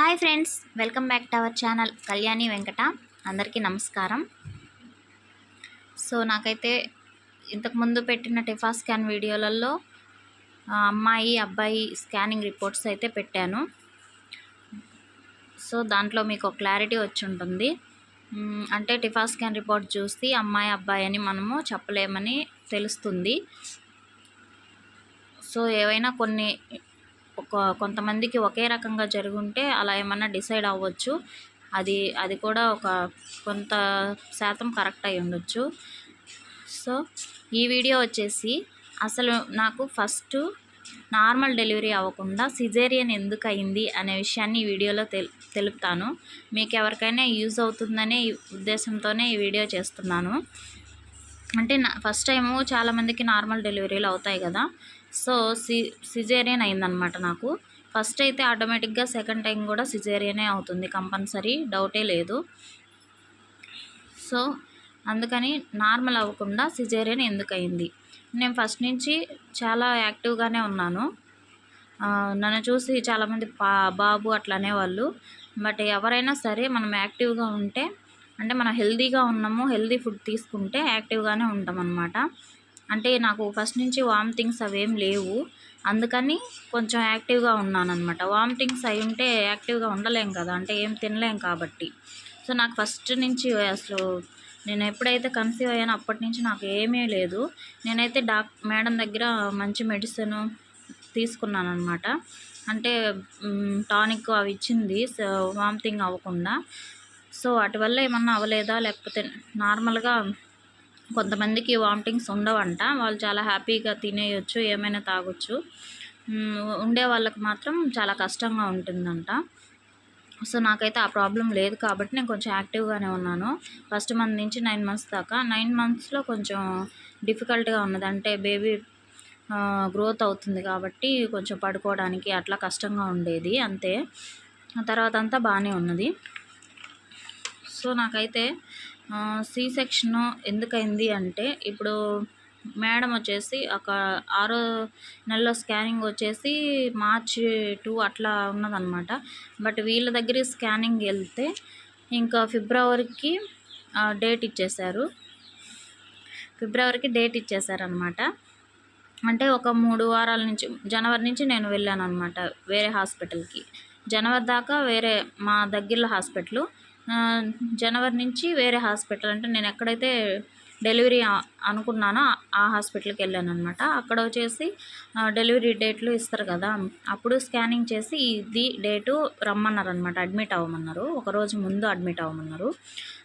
Hi friends welcome back to our channel Kalyani Venkata. అందరికీ నమస్కారం. So నాకైతే ఇంతకుముందు పెట్టిన టిఫా స్కాన్ వీడియోలలో అమ్మాయి అబ్బాయి స్కానింగ్ రిపోర్ట్స్ అయితే పెట్టాను. సో దాంట్లో మీకు క్లారిటీ వచ్చి ఉంటుంది. అంటే టిఫా స్కాన్ రిపోర్ట్ చూసి అమ్మాయి అబ్బాయి అని మనము చెప్పలేమని తెలుస్తుంది. సో ఏవైనా కొన్ని కొంతమందికి ఒకే రకంగా జరుగుంటే అలా ఏమన్నా డిసైడ్ అవ్వచ్చు. అది అది కూడా ఒక కొంత శాతం కరెక్ట్ అయి ఉండొచ్చు. సో ఈ వీడియో వచ్చేసి అసలు నాకు ఫస్ట్ నార్మల్ డెలివరీ అవ్వకుండా సిజేరియన్ ఎందుకు అయింది అనే విషయాన్ని ఈ వీడియోలో తెలు తెలుపుతాను. మీకు ఎవరికైనా యూజ్ అవుతుందనే ఉద్దేశంతోనే ఈ వీడియో చేస్తున్నాను. అంటే నా ఫస్ట్ టైము చాలామందికి నార్మల్ డెలివరీలు అవుతాయి కదా. సో సి సిజేరియన్ అయిందనమాట నాకు. ఫస్ట్ అయితే ఆటోమేటిక్గా సెకండ్ టైం కూడా సిజేరియనే అవుతుంది కంపల్సరీ డౌటే లేదు. సో అందుకని నార్మల్ అవ్వకుండా సిజేరియన్ ఎందుకు అయింది నేను ఫస్ట్ నుంచి చాలా యాక్టివ్గానే ఉన్నాను. నన్ను చూసి చాలామంది పా బాబు అట్లానే వాళ్ళు. బట్ ఎవరైనా సరే మనం యాక్టివ్గా ఉంటే అంటే మనం హెల్తీగా ఉన్నాము హెల్తీ ఫుడ్ తీసుకుంటే యాక్టివ్గానే ఉంటాం అనమాట అంటే నాకు ఫస్ట్ నుంచి వామిటింగ్స్ అవేం లేవు. అందుకని కొంచెం యాక్టివ్గా ఉన్నాను అనమాట వామిటింగ్స్ అయి ఉంటే యాక్టివ్గా ఉండలేం కదా అంటే ఏం తినలేం కాబట్టి. సో నాకు ఫస్ట్ నుంచి అసలు నేను ఎప్పుడైతే కన్సీవ్ అయ్యానో అప్పటి నుంచి నాకు ఏమీ లేదు. నేనైతే డాక్ మేడం దగ్గర మంచి మెడిసిన్ తీసుకున్నాను అనమాట అంటే టానిక్ అవి ఇచ్చింది వామిటింగ్ అవ్వకుండా. సో వాటి వల్ల ఏమన్నా అవ్వలేదా? లేకపోతే నార్మల్గా కొంతమందికి వామిటింగ్స్ ఉండవంట. వాళ్ళు చాలా హ్యాపీగా తినేయొచ్చు ఏమైనా తాగొచ్చు. ఉండే వాళ్ళకి మాత్రం చాలా కష్టంగా ఉంటుందంట. సో నాకైతే ఆ ప్రాబ్లం లేదు కాబట్టి నేను కొంచెం యాక్టివ్గానే ఉన్నాను. ఫస్ట్ మంత్ నుంచి నైన్ మంత్స్ దాకా. నైన్ మంత్స్లో కొంచెం డిఫికల్ట్గా ఉన్నది. అంటే బేబీ గ్రోత్ అవుతుంది కాబట్టి కొంచెం పడుకోవడానికి అట్లా కష్టంగా ఉండేది. అంతే. తర్వాత అంతా బాగానే ఉన్నది. సో నాకైతే సి సెక్షన్ ఎందుకైంది అంటే ఇప్పుడు మేడం వచ్చేసి ఒక ఆరో నెలలో స్కానింగ్ వచ్చేసి మార్చి టూ అట్లా ఉన్నదనమాట బట్ వీళ్ళ దగ్గర స్కానింగ్ వెళ్తే ఇంకా ఫిబ్రవరికి డేట్ ఇచ్చేశారు. ఫిబ్రవరికి డేట్ ఇచ్చేశారనమాట అంటే ఒక మూడు వారాల నుంచి జనవరి నుంచి నేను వెళ్ళాను అనమాట వేరే హాస్పిటల్కి. జనవరి దాకా వేరే మా దగ్గరలో హాస్పిటల్. జనవరి నుంచి వేరే హాస్పిటల్ అంటే నేను ఎక్కడైతే డెలివరీ అనుకున్నానో ఆ- హాస్పిటల్కి వెళ్ళాను అనమాట అక్కడ వచ్చేసి డెలివరీ డేట్లు ఇస్తారు కదా అప్పుడు స్కానింగ్ చేసి ఇది డేటు రమ్మన్నారు అనమాట అడ్మిట్ అవ్వమన్నారు. ఒక రోజు ముందు అడ్మిట్ అవ్వమన్నారు.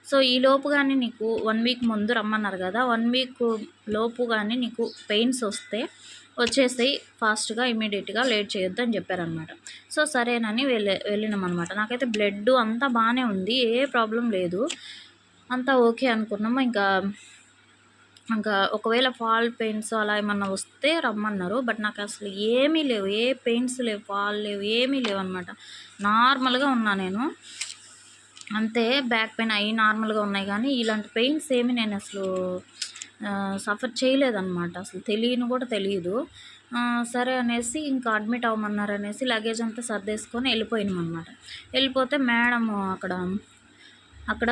సో ఈ లోపు కానీ నీకు వన్ వీక్ ముందు రమ్మన్నారు కదా వన్ వీక్ లోపు కానీ నీకు పెయిన్స్ వస్తే వచ్చేసి ఫాస్ట్గా ఇమీడియట్గా లేట్ చేయొద్దు అని చెప్పారనమాట సో సరేనని వెళ్ళే వెళ్ళినామన్నమాట. నాకైతే బ్లడ్ అంతా బాగానే ఉంది ఏ ప్రాబ్లం లేదు. అంతా ఓకే అనుకున్నాము. ఇంకా ఇంకా ఒకవేళ ఫాల్ పెయిన్స్ అలా ఏమన్నా వస్తే రమ్మన్నారు. బట్ నాకు అసలు ఏమీ లేవు ఏ పెయిన్స్ లేవు ఫాల్ లేవు ఏమీ లేవు అనమాట నార్మల్గా ఉన్నా నేను. అంతే బ్యాక్ పెయిన్ అవి నార్మల్గా ఉన్నాయి కానీ ఇలాంటి పెయిన్స్ ఏమి నేను అసలు సఫర్ చేయలేదన్నమాట. అసలు తెలియని కూడా తెలియదు సరే అనేసి ఇంకా అడ్మిట్ అవ్వమన్నారు అనేసి లగేజ్ అంతా సర్దేసుకొని వెళ్ళిపోయినామన్నమాట. వెళ్ళిపోతే మేడం అక్కడ అక్కడ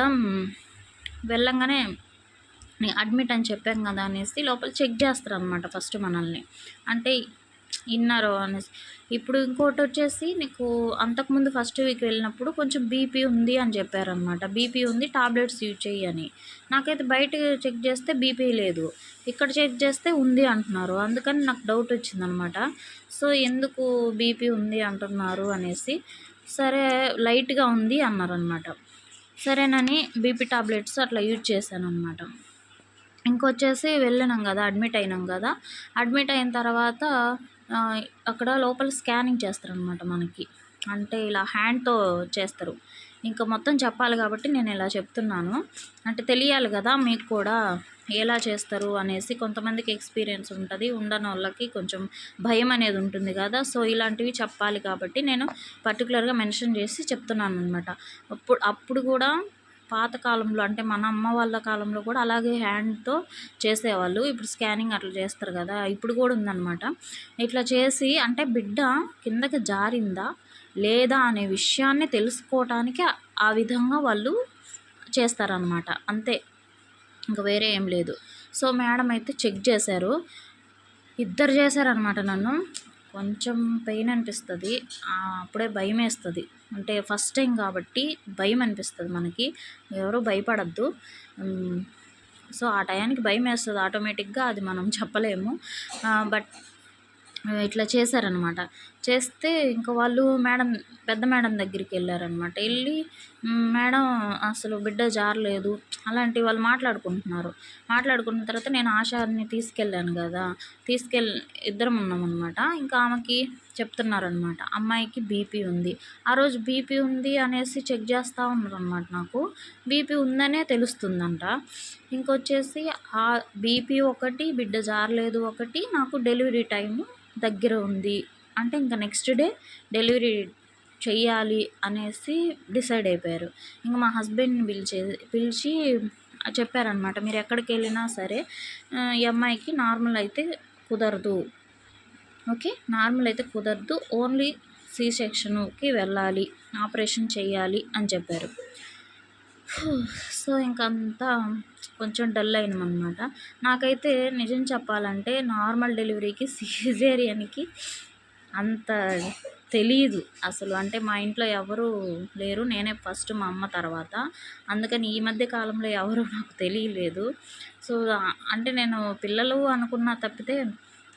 వెళ్ళంగానే అడ్మిట్ అని చెప్పాం కదా అనేసి లోపల చెక్ చేస్తారు అనమాట ఫస్ట్ మనల్ని. అంటే ఇన్నర్ అనేసి. ఇప్పుడు ఇంకోటి వచ్చేసి నీకు అంతకుముందు ఫస్ట్ వీక్ వెళ్ళినప్పుడు కొంచెం బీపీ ఉంది అని చెప్పారనమాట బీపీ ఉంది టాబ్లెట్స్ యూజ్ చేయని నాకైతే బయట చెక్ చేస్తే బీపీ లేదు. ఇక్కడ చెక్ చేస్తే ఉంది అంటున్నారు. అందుకని నాకు డౌట్ వచ్చిందనమాట సో ఎందుకు బీపీ ఉంది అంటున్నారు అనేసి. సరే లైట్గా ఉంది అన్నారనమాట సరేనని బీపీ టాబ్లెట్స్ అట్లా యూజ్ చేశాను అనమాట ఇంకొచ్చేసి వెళ్ళినాం కదా అడ్మిట్ అయినాం కదా. అడ్మిట్ అయిన తర్వాత అక్కడ లోపల స్కానింగ్ చేస్తారనమాట మనకి. అంటే ఇలా హ్యాండ్తో చేస్తారు. ఇంకా మొత్తం చెప్పాలి కాబట్టి నేను ఇలా చెప్తున్నాను. అంటే తెలియాలి కదా మీకు కూడా ఎలా చేస్తారు అనేసి కొంతమందికి ఎక్స్పీరియన్స్ ఉంటుంది ఉండని వాళ్ళకి కొంచెం భయం అనేది ఉంటుంది కదా. సో ఇలాంటివి చెప్పాలి కాబట్టి నేను పర్టికులర్గా మెన్షన్ చేసి చెప్తున్నాను అనమాట అప్పుడు అప్పుడు కూడా పాత కాలంలో అంటే మన అమ్మ వాళ్ళ కాలంలో కూడా అలాగే హ్యాండ్తో చేసేవాళ్ళు. ఇప్పుడు స్కానింగ్ అట్లా చేస్తారు కదా ఇప్పుడు కూడా ఉందన్నమాట. ఇట్లా చేసి అంటే బిడ్డ కిందకి జారిందా లేదా అనే విషయాన్ని తెలుసుకోవటానికి ఆ విధంగా వాళ్ళు చేస్తారనమాట అంతే ఇంకా వేరే ఏం లేదు. సో మేడం అయితే చెక్ చేశారు. ఇద్దరు చేశారనమాట నన్ను. కొంచెం పెయిన్ అనిపిస్తుంది. అప్పుడే భయం వేస్తుంది అంటే ఫస్ట్ టైం కాబట్టి భయం అనిపిస్తుంది మనకి. ఎవరు భయపడద్దు. సో ఆ టయానికి భయం వేస్తుంది ఆటోమేటిక్గా అది మనం చెప్పలేము. బట్ ఇట్లా చేశారనమాట చేస్తే ఇంకా వాళ్ళు మేడం పెద్ద మేడం దగ్గరికి వెళ్ళారనమాట వెళ్ళి మేడం అసలు బిడ్డ జారలేదు. అలాంటి వాళ్ళు మాట్లాడుకుంటున్నారు. మాట్లాడుకున్న తర్వాత నేను ఆశాని తీసుకెళ్ళాను కదా తీసుకెళ్ళి ఇద్దరం ఉన్నామన్నమాట. ఇంకా ఆమెకి చెప్తున్నారనమాట అమ్మాయికి బీపీ ఉంది. ఆ రోజు బీపీ ఉంది అనేసి చెక్ చేస్తూ ఉన్నారనమాట నాకు. బీపీ ఉందనే తెలుస్తుందంట. ఇంకొచ్చేసి ఆ బీపీ ఒకటి బిడ్డ జారలేదు ఒకటి నాకు డెలివరీ టైము దగ్గర ఉంది. అంటే ఇంకా నెక్స్ట్ డే డెలివరీ చెయ్యాలి అనేసి డిసైడ్ అయిపోయారు. ఇంకా మా హస్బెండ్ని పిలిచే పిలిచి చెప్పారనమాట మీరు ఎక్కడికి వెళ్ళినా సరే ఈ అమ్మాయికి నార్మల్ అయితే కుదరదు. ఓకే? నార్మల్ అయితే కుదరదు. ఓన్లీ సి సెక్షన్కి వెళ్ళాలి. ఆపరేషన్ చేయాలి అని చెప్పారు. సో ఇంకంతా కొంచెం డల్ అయినామన్నమాట. నాకైతే నిజం చెప్పాలంటే నార్మల్ డెలివరీకి సిజేరియన్కి అంత తెలియదు అసలు. అంటే మా ఇంట్లో ఎవరు లేరు. నేనే ఫస్ట్ మా అమ్మ తర్వాత. అందుకని ఈ మధ్య కాలంలో ఎవరు నాకు తెలియలేదు. సో అంటే నేను పిల్లలు అనుకున్నా తప్పితే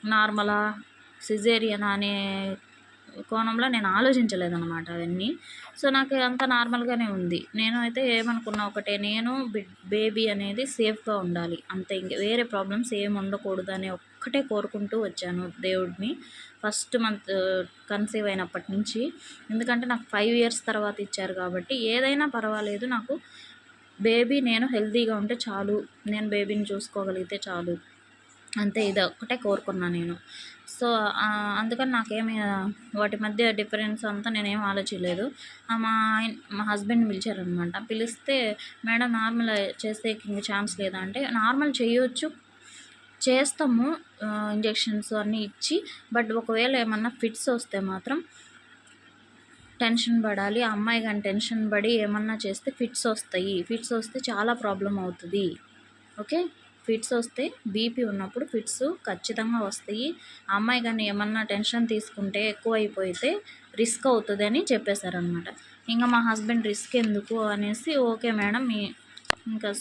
నార్మలా సిజేరియన్ అనే కోణంలో నేను ఆలోచించలేదన్నమాట అవన్నీ. సో నాకు అంత నార్మల్గానే ఉంది. నేను అయితే ఏమనుకున్నా ఒకటే నేను బేబీ అనేది సేఫ్గా ఉండాలి. అంతే ఇంక వేరే ప్రాబ్లమ్స్ ఏమి ఉండకూడదు అని ఒక్కటే కోరుకుంటూ వచ్చాను దేవుడిని. ఫస్ట్ మంత్ కన్సీవ్ అయినప్పటి నుంచి. ఎందుకంటే నాకు ఫైవ్ ఇయర్స్ తర్వాత ఇచ్చారు కాబట్టి ఏదైనా పర్వాలేదు. నాకు బేబీ నేను హెల్తీగా ఉంటే చాలు. నేను బేబీని చూసుకోగలిగితే చాలు. అంతే ఇది ఒక్కటే కోరుకున్నా నేను. సో అందుకని నాకేమి వాటి మధ్య డిఫరెన్స్ అంతా నేనేం ఆలోచించలేదు. మా ఆయన మా హస్బెండ్ పిలిచారనమాట పిలిస్తే మేడం నార్మల్ చేస్తే ఇంక ఛాన్స్ లేదా? అంటే నార్మల్ చేయొచ్చు. చేస్తాము ఇంజెక్షన్స్ అన్నీ ఇచ్చి బట్ ఒకవేళ ఏమన్నా ఫిట్స్ వస్తే మాత్రం టెన్షన్ పడాలి. ఆ అమ్మాయి కానీ టెన్షన్ పడి ఏమన్నా చేస్తే ఫిట్స్ వస్తాయి. ఫిట్స్ వస్తే చాలా ప్రాబ్లం అవుతుంది. ఓకే? ఫిట్స్ వస్తే బీపీ ఉన్నప్పుడు ఫిట్స్ ఖచ్చితంగా వస్తాయి. ఆ అమ్మాయి కానీ ఏమన్నా టెన్షన్ తీసుకుంటే ఎక్కువ అయిపోతే రిస్క్ అవుతుంది అని చెప్పేశారనమాట ఇంకా మా హస్బెండ్ రిస్క్ ఎందుకు అనేసి ఓకే మేడం మీ ఇంకా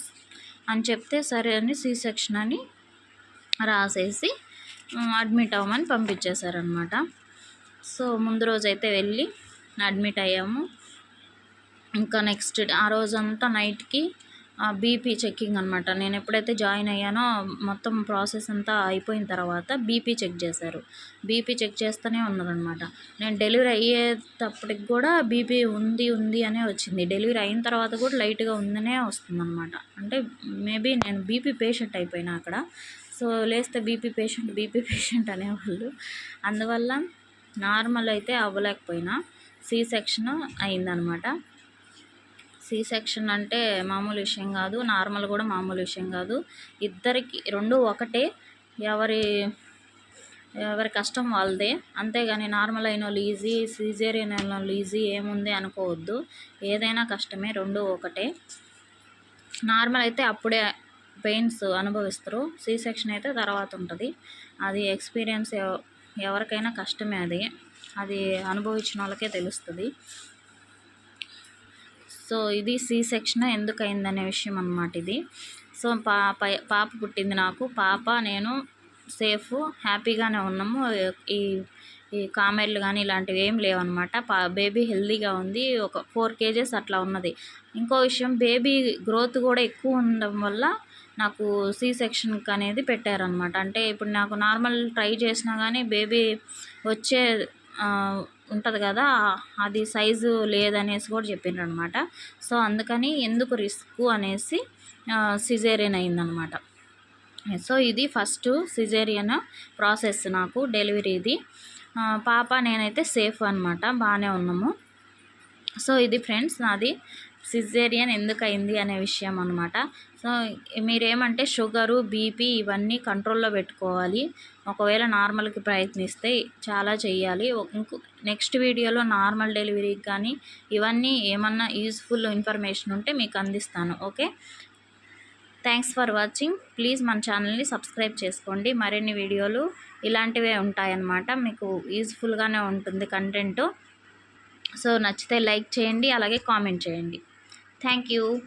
అని చెప్తే సరే అని సి సెక్షన్ అని రాసేసి అడ్మిట్ అవ్వమని పంపించేశారనమాట సో ముందు రోజైతే వెళ్ళి అడ్మిట్ అయ్యాము. ఇంకా నెక్స్ట్ ఆ రోజంతా నైట్కి బీపీ చెక్కింగ్ అనమాట నేను ఎప్పుడైతే జాయిన్ అయ్యానో మొత్తం ప్రాసెస్ అంతా అయిపోయిన తర్వాత బీపీ చెక్ చేశారు. బీపీ చెక్ చేస్తూనే ఉన్నారనమాట నేను డెలివరీ అయ్యేటప్పటికి కూడా బీపీ ఉంది ఉంది అనే వచ్చింది. డెలివరీ అయిన తర్వాత కూడా లైట్గా ఉందనే వస్తుందన్నమాట. అంటే మేబీ నేను బీపీ పేషెంట్ అయిపోయినా అక్కడ. సో లేస్తే బీపీ పేషెంట్ బీపీ పేషెంట్ అనేవాళ్ళు. అందువల్ల నార్మల్ అయితే అవ్వలేకపోయినా సి సెక్షన్ అయిందనమాట. సి సెక్షన్ అంటే మామూలు విషయం కాదు నార్మల్ కూడా మామూలు విషయం కాదు. ఇద్దరికి రెండు ఒకటే ఎవరి ఎవరి కష్టం వాళ్ళదే. అంతేగాని నార్మల్ అయిన వాళ్ళు ఈజీ సీజేరియన్ అయిన వాళ్ళు ఈజీ ఏముంది అనుకోవద్దు. ఏదైనా కష్టమే రెండు ఒకటే. నార్మల్ అయితే అప్పుడే పెయిన్స్ అనుభవిస్తారు. సి సెక్షన్ అయితే తర్వాత ఉంటుంది. అది ఎక్స్పీరియన్స్ ఎవరికైనా కష్టమే అది. అది అనుభవించిన వాళ్ళకే తెలుస్తుంది. సో ఇది సి సెక్షన్ ఎందుకు అయిందనే విషయం అనమాట ఇది. సో పాప పాప పుట్టింది నాకు. పాప నేను సేఫ్ హ్యాపీగానే ఉన్నాము. ఈ ఈ కామెర్లు కానీ ఇలాంటివి ఏం లేవన్నమాట. పా బేబీ హెల్దీగా ఉంది. ఒక ఫోర్ కేజెస్ అట్లా ఉన్నది. ఇంకో విషయం బేబీ గ్రోత్ కూడా ఎక్కువ ఉండడం వల్ల నాకు సి సెక్షన్కి అనేది పెట్టారనమాట. అంటే ఇప్పుడు నాకు నార్మల్ ట్రై చేసినా కానీ బేబీ వచ్చే ఉంటుంది కదా అది సైజు లేదనేసి కూడా చెప్పిండ్రు అనమాట సో అందుకని ఎందుకు రిస్క్ అనేసి సిజేరియన్ అయిందనమాట. సో ఇది ఫస్ట్ సిజేరియన్ ప్రాసెస్ నాకు డెలివరీది. పాప నేనైతే సేఫ్ అనమాట బాగానే ఉన్నాము. సో ఇది ఫ్రెండ్స్ నాది. సిజేరియన్ ఎందుకు అయింది అనే విషయం అనమాట సో మీరేమంటే షుగరు బీపీ ఇవన్నీ కంట్రోల్లో పెట్టుకోవాలి. ఒకవేళ నార్మల్కి ప్రయత్నిస్తే చాలా చెయ్యాలి. ఇంకో నెక్స్ట్ వీడియోలో నార్మల్ డెలివరీకి కానీ ఇవన్నీ ఏమన్నా యూస్ఫుల్ ఇన్ఫర్మేషన్ ఉంటే మీకు అందిస్తాను. Okay? Thanks for watching. Please మన ఛానల్ని సబ్స్క్రైబ్ చేసుకోండి. మరిన్ని వీడియోలు ఇలాంటివే ఉంటాయన్నమాట. మీకు యూజ్ఫుల్గానే ఉంటుంది కంటెంట్. సో నచ్చితే లైక్ చేయండి. అలాగే కామెంట్ చేయండి. Thank you.